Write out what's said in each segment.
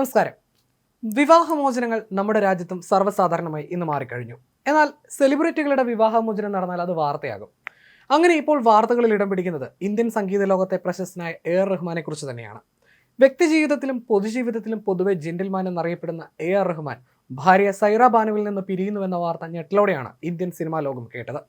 നമസ്കാരം. വിവാഹമോചനങ്ങൾ നമ്മുടെ രാജ്യത്തും സർവസാധാരണമായി ഇന്ന് മാറിക്കഴിഞ്ഞു. എന്നാൽ സെലിബ്രിറ്റികളുടെ വിവാഹമോചനം നടന്നാൽ അത് വാർത്തയാകും. അങ്ങനെ ഇപ്പോൾ വാർത്തകളിൽ ഇടം പിടിക്കുന്നത് ഇന്ത്യൻ സംഗീത ലോകത്തെ പ്രശസ്തനായ എ ആർ റഹ്മാനെ കുറിച്ച് തന്നെയാണ്. വ്യക്തിജീവിതത്തിലും പൊതുജീവിതത്തിലും പൊതുവെ ജെന്റിൽമാൻ എന്നറിയപ്പെടുന്ന എ ആർ റഹ്മാൻ ഭാര്യ സൈറ ബാനുവിൽ നിന്ന് പിരിയുന്നുവെന്ന വാർത്ത ഞെട്ടലോടെയാണ് ഇന്ത്യൻ സിനിമാ ലോകം കേട്ടത്.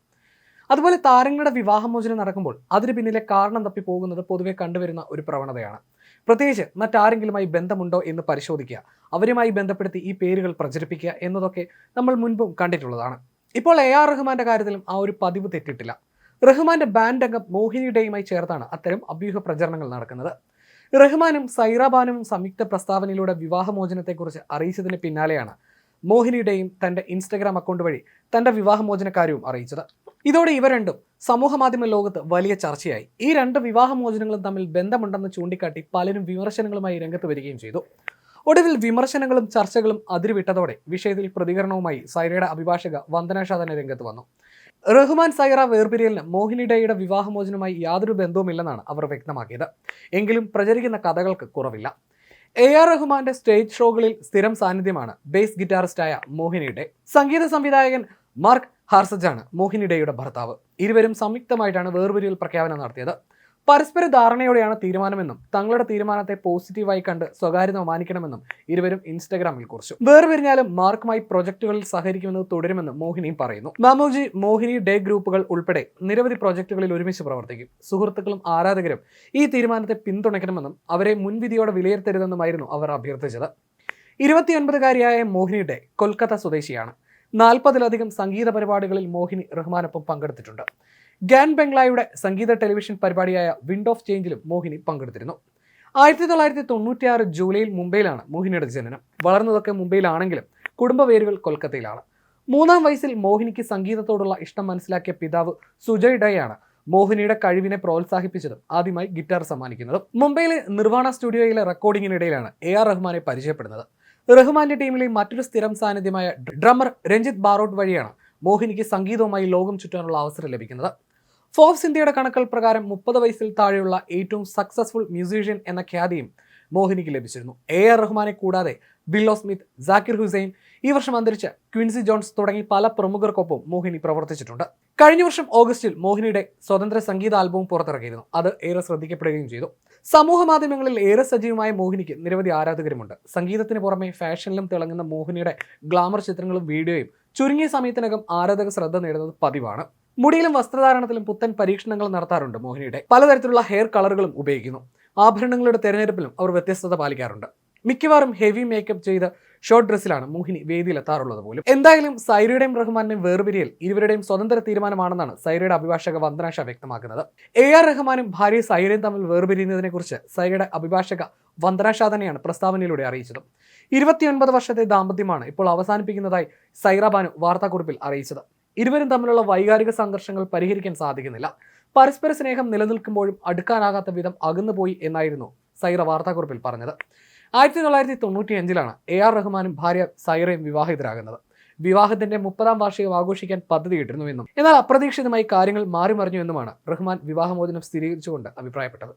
അതുപോലെ താരങ്ങളുടെ വിവാഹമോചനം നടക്കുമ്പോൾ അതിന് പിന്നിലെ കാരണം തപ്പി പോകുന്നത് പൊതുവെ കണ്ടുവരുന്ന ഒരു പ്രവണതയാണ്. പ്രത്യേകിച്ച് മറ്റാരെങ്കിലുമായി ബന്ധമുണ്ടോ എന്ന് പരിശോധിക്കുക. അവരുമായി ബന്ധപ്പെടുത്തി ഈ പേരുകൾ പ്രചരിപ്പിക്കുക എന്നതൊക്കെ നമ്മൾ മുൻപും കണ്ടിട്ടുള്ളതാണ്. ഇപ്പോൾ എ ആർ റഹ്മാന്റെ കാര്യത്തിലും ആ ഒരു പതിവ് തെറ്റിട്ടില്ല. റഹ്മാന്റെ ബാൻഡ് അംഗം മോഹിനിയുടെയുമായി ചേർത്താണ് അത്തരം അഭ്യൂഹ പ്രചരണങ്ങൾ നടക്കുന്നത്. റഹ്മാനും സൈറാബാനും സംയുക്ത പ്രസ്താവനയിലൂടെ വിവാഹമോചനത്തെക്കുറിച്ച് അറിയിച്ചതിന് പിന്നാലെയാണ് മോഹിനിയുടെയും തന്റെ ഇൻസ്റ്റഗ്രാം അക്കൗണ്ട് വഴി തന്റെ വിവാഹമോചന കാര്യവും അറിയിച്ചത്. ഇതോടെ ഇവ രണ്ടും സമൂഹ മാധ്യമ ലോകത്ത് വലിയ ചർച്ചയായി. ഈ രണ്ട് വിവാഹമോചനങ്ങളും തമ്മിൽ ബന്ധമുണ്ടെന്ന് ചൂണ്ടിക്കാട്ടി പലരും വിമർശനങ്ങളുമായി രംഗത്ത് വരികയും ചെയ്തു. ഒടുവിൽ വിമർശനങ്ങളും ചർച്ചകളും അതിരുവിട്ടതോടെ വിഷയത്തിൽ പ്രതികരണവുമായി സൈറയുടെ അഭിഭാഷക വന്ദനാഷ തന്നെ രംഗത്ത് വന്നു. റഹ്മാൻ സൈറ വേർപിരിയലിന് മോഹിനിഡയുടെ വിവാഹമോചനവുമായി യാതൊരു ബന്ധവുമില്ലെന്നാണ് അവർ വ്യക്തമാക്കിയത്. എങ്കിലും പ്രചരിക്കുന്ന കഥകൾക്ക് കുറവില്ല. എ ആർ റഹ്മാന്റെ സ്റ്റേജ് ഷോകളിൽ സ്ഥിരം സാന്നിധ്യമാണ് ബേസ് ഗിറ്റാറിസ്റ്റായ മോഹിനിയുടെ സംഗീത സംവിധായകൻ മാർക്ക് ഹാർസജാണ് മോഹിനിഡയുടെ ഭർത്താവ്. ഇരുവരും സംയുക്തമായിട്ടാണ് വേർപിരിയൽ പ്രഖ്യാപനം നടത്തിയത്. പരസ്പര ധാരണയോടെയാണ് തീരുമാനമെന്നും തങ്ങളുടെ തീരുമാനത്തെ പോസിറ്റീവായി കണ്ട് സ്വകാര്യത മാനിക്കണമെന്നും ഇരുവരും ഇൻസ്റ്റാഗ്രാമിൽ കുറിച്ചു. വേർപിരിഞ്ഞാലും മാർക്കുമായി പ്രൊജക്ടുകളിൽ സഹകരിക്കുമെന്ന് തുടരുമെന്ന് മോഹിനിയും പറയുന്നു. മാമോജി മോഹിനി ഡേ ഗ്രൂപ്പുകൾ ഉൾപ്പെടെ നിരവധി പ്രൊജക്ടുകളിൽ ഒരുമിച്ച് പ്രവർത്തിക്കും. സുഹൃത്തുക്കളും ആരാധകരും ഈ തീരുമാനത്തെ പിന്തുണയ്ക്കണമെന്നും അവരെ മുൻവിധിയോടെ വിലയിരുത്തരുതെന്നുമായിരുന്നു അവർ അഭ്യർത്ഥിച്ചത്. ഇരുപത്തിയൊൻപതുകാരിയായ മോഹിനി ഡേ കൊൽക്കത്ത സ്വദേശിയാണ്. നാൽപ്പതിലധികം സംഗീത പരിപാടികളിൽ മോഹിനി റഹ്മാനൊപ്പം പങ്കെടുത്തിട്ടുണ്ട്. ഗാൻ ബംഗ്ലായുടെ സംഗീത ടെലിവിഷൻ പരിപാടിയായ വിൻഡ് ഓഫ് ചേഞ്ചിലും മോഹിനി പങ്കെടുത്തിരുന്നു. ആയിരത്തി തൊള്ളായിരത്തി തൊണ്ണൂറ്റിയാറ് ജൂലൈയിൽ മുംബൈയിലാണ് മോഹിനിയുടെ ജനനം. വളർന്നതൊക്കെ മുംബൈയിലാണെങ്കിലും കുടുംബ വേരുകൾ കൊൽക്കത്തയിലാണ്. മൂന്നാം വയസ്സിൽ മോഹിനിക്ക് സംഗീതത്തോടുള്ള ഇഷ്ടം മനസ്സിലാക്കിയ പിതാവ് സുജയ് ഡയാണ് മോഹിനിയുടെ കഴിവിനെ പ്രോത്സാഹിപ്പിച്ചതും ആദ്യമായി ഗിറ്റാർ സമ്മാനിക്കുന്നതും. മുംബൈയിലെ നിർവാണ സ്റ്റുഡിയോയിലെ റെക്കോർഡിങ്ങിനിടയിലാണ് എ ആർ റഹ്മാനെ പരിചയപ്പെടുന്നത്. റഹ്മാന്റെ ടീമിലെ മറ്റൊരു സ്ഥിരം സാന്നിധ്യമായ ഡ്രമ്മർ രഞ്ജിത് ബാറോട്ട് വഴിയാണ് മോഹിനിക്ക് സംഗീതവുമായി ലോകം ചുറ്റാനുള്ള അവസരം ലഭിക്കുന്നത്. ഫോർബ്സ് ഇന്ത്യയുടെ കണക്കുകൾ പ്രകാരം മുപ്പത് വയസ്സിൽ താഴെയുള്ള ഏറ്റവും സക്സസ്ഫുൾ മ്യൂസീഷ്യൻ എന്ന ഖ്യാതിയും മോഹിനിക്ക് ലഭിച്ചിരുന്നു. എ ആർ റഹ്മാനെ കൂടാതെ ബില്ലോ സ്മിത്ത് ജാക്കിർ ഹുസൈൻ ഈ വർഷം അന്തരിച്ച ക്വിൻസി ജോൺസ് തുടങ്ങി പല പ്രമുഖർക്കൊപ്പം മോഹിനി പ്രവർത്തിച്ചിട്ടുണ്ട്. കഴിഞ്ഞ വർഷം ഓഗസ്റ്റിൽ മോഹിനിയുടെ സ്വതന്ത്ര സംഗീത ആൽബവും പുറത്തിറക്കിയിരുന്നു. അത് ഏറെ ശ്രദ്ധിക്കപ്പെടുകയും ചെയ്തു. സമൂഹ മാധ്യമങ്ങളിൽ ഏറെ സജീവമായ മോഹിനിക്ക് നിരവധി ആരാധകരുമുണ്ട്. സംഗീതത്തിന് പുറമെ ഫാഷനിലും തിളങ്ങുന്ന മോഹിനിയുടെ ഗ്ലാമർ ചിത്രങ്ങളും വീഡിയോയും ചുരുങ്ങിയ സമയത്തിനകം ആരാധക ശ്രദ്ധ നേടുന്നത് പതിവാണ്. മുടിയിലും വസ്ത്രധാരണത്തിലും പുത്തൻ പരീക്ഷണങ്ങൾ നടത്താറുണ്ട് മോഹിനിയുടെ. പലതരത്തിലുള്ള ഹെയർ കളറുകളും ഉപയോഗിക്കുന്നു. ആഭരണങ്ങളുടെ തിരഞ്ഞെടുപ്പിലും അവർ വ്യത്യസ്തത പാലിക്കാറുണ്ട്. മിക്കവാറും ഹെവി മേക്കപ്പ് ചെയ്ത് ഷോർട്ട് ഡ്രസ്സിലാണ് മോഹിനി വേദിയിലെത്താറുള്ളത് പോലും. എന്തായാലും സൈറയുടെയും റഹ്മാന്റെയും വേർപിരിയൽ ഇരുവരുടെയും സ്വതന്ത്ര തീരുമാനമാണെന്നാണ് സൈറയുടെ അഭിഭാഷക വന്ദനാഷ വ്യക്തമാക്കുന്നത്. എ ആർ റഹ്മാനും ഭാര്യ സൈറയും തമ്മിൽ വേർപിരിയുന്നതിനെ കുറിച്ച് സൈറയുടെ അഭിഭാഷക വന്ദനാഷ തന്നെയാണ് പ്രസ്താവനയിലൂടെ അറിയിച്ചത്. ഇരുപത്തിയൊൻപത് വർഷത്തെ ദാമ്പത്യമാണ് ഇപ്പോൾ അവസാനിപ്പിക്കുന്നതായി സൈറ ബാനു വാർത്താക്കുറിപ്പിൽ അറിയിച്ചത്. ഇരുവരും തമ്മിലുള്ള വൈകാരിക സംഘർഷങ്ങൾ പരിഹരിക്കാൻ സാധിക്കുന്നില്ല. പരസ്പര സ്നേഹം നിലനിൽക്കുമ്പോഴും അടുക്കാനാകാത്ത വിധം അകന്നുപോയി എന്നായിരുന്നു സൈറ വാർത്താക്കുറിപ്പിൽ പറഞ്ഞത്. ആയിരത്തി തൊള്ളായിരത്തി തൊണ്ണൂറ്റി അഞ്ചിലാണ് എ ആർ റഹ്മാനും ഭാര്യ സൈറയും വിവാഹിതരാകുന്നത്. വിവാഹത്തിന്റെ മുപ്പതാം വാർഷികം ആഘോഷിക്കാൻ പദ്ധതിയിട്ടിരുന്നുവെന്നും എന്നാൽ അപ്രതീക്ഷിതമായി കാര്യങ്ങൾ മാറി എന്നുമാണ് റഹ്മാൻ വിവാഹമോചനം സ്ഥിരീകരിച്ചുകൊണ്ട് അഭിപ്രായപ്പെട്ടത്.